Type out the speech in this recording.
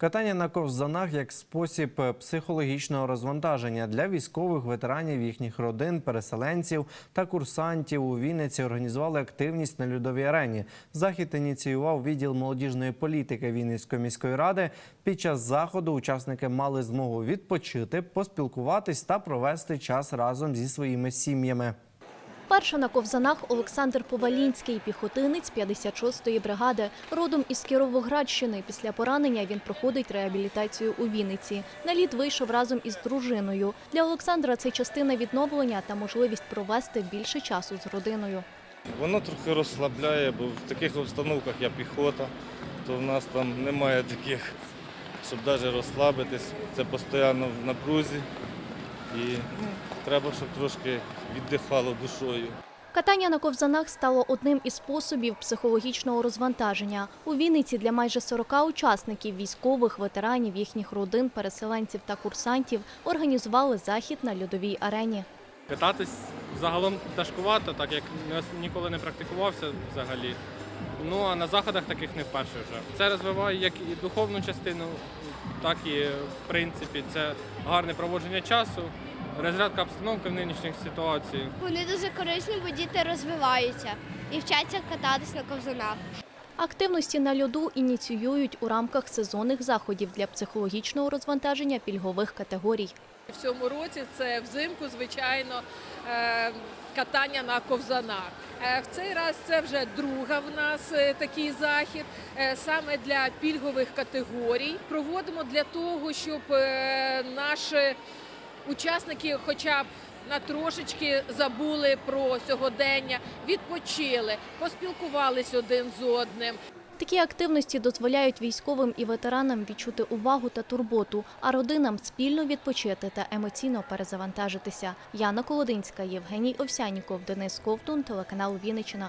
Катання на ковзанах як спосіб е, психологічного розвантаження для військових ветеранів, їхніх родин, переселенців та курсантів у Вінниці організували активність на льодовій арені. Захід ініціював відділ молодіжної політики Вінницької міської ради. Під час заходу учасники мали змогу відпочити, поспілкуватись та провести час разом зі своїми сім'ями. Перша на ковзанах Олександр Повалінський, піхотинець 56-ї бригади. Родом із Кіровоградщини. Після поранення він проходить реабілітацію у Вінниці. На лід вийшов разом із дружиною. Для Олександра це частина відновлення та можливість провести більше часу з родиною. Воно трохи розслабляє, бо в таких обстановках я піхота, то в нас там немає таких, щоб навіть розслабитись. Це постійно в напрузі. І ну, треба, щоб трошки віддихало душою. Катання на ковзанах стало одним із способів психологічного розвантаження. У Вінниці для майже 40 учасників військових, ветеранів, їхніх родин, переселенців та курсантів організували захід на льодовій арені. Кататись загалом тяжкувато, так як ніколи не практикувався взагалі. Ну а на заходах таких не вперше вже. Це розвиває як і духовну частину, так і в принципі це гарне проводження часу, розрядка обстановки в нинішніх ситуаціях. Вони дуже корисні, бо діти розвиваються і вчаться кататись на ковзанах. Активності на льоду ініціюють у рамках сезонних заходів для психологічного розвантаження пільгових категорій. В цьому році це взимку, звичайно, е, катання на ковзанах. Е, В цей раз це вже друга в нас е, такий захід саме для пільгових категорій. Проводимо для того, щоб наші учасники, хоча б на трошечки забули про сьогодення, відпочили, поспілкувались один з одним. Такі активності дозволяють військовим і ветеранам відчути увагу та турботу, а родинам спільно відпочити та емоційно перезавантажитися. Яна Колодинська, Євгеній Овсяніков, Денис Ковтун, телеканал Вінниччина.